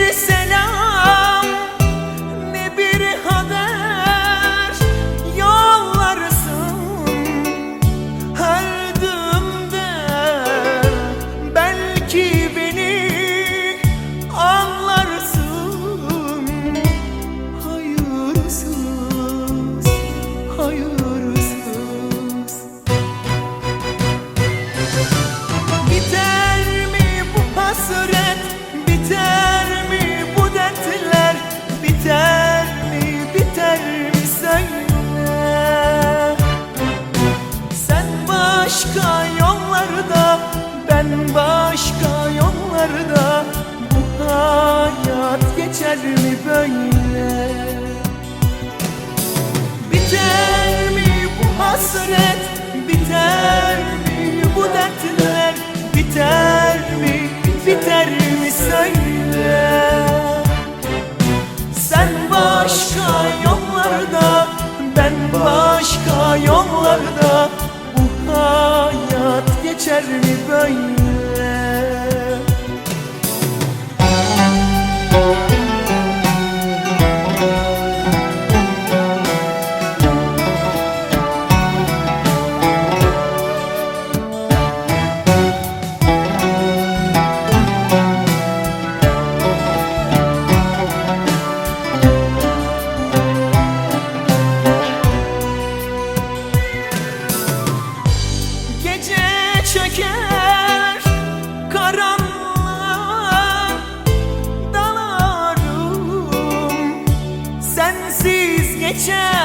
bir selam ne bir haber. Yollarsın Öldüğümde belki beni anlarsın. Hayırsız, hayırsız. Biter mi bu hasret, biter başka yollarda Ben başka yollarda. Bu hayat geçer mi böyle? Biter mi bu hasret? Biter mi bu dertler? Biter mi biter mi söyle? Sen başka yollarda Ben başka yollarda geçer mi böyle time.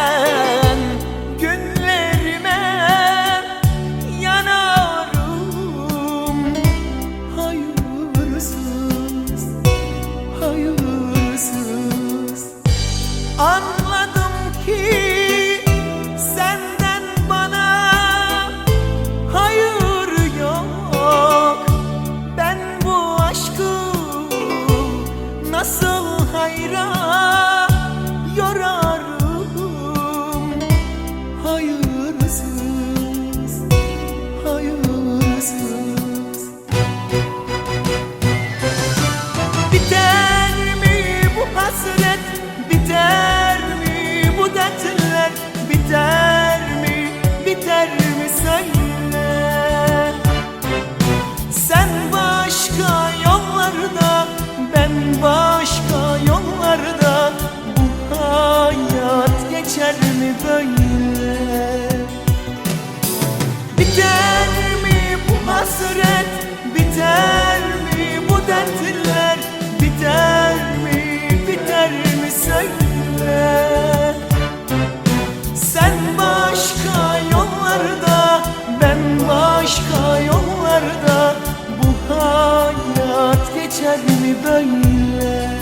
Geçer mi böyle? Biter mi bu hasret? Biter mi bu dertler? Biter mi biter mi söyle? Sen başka yollarda Ben başka yollarda Bu hayat geçer mi böyle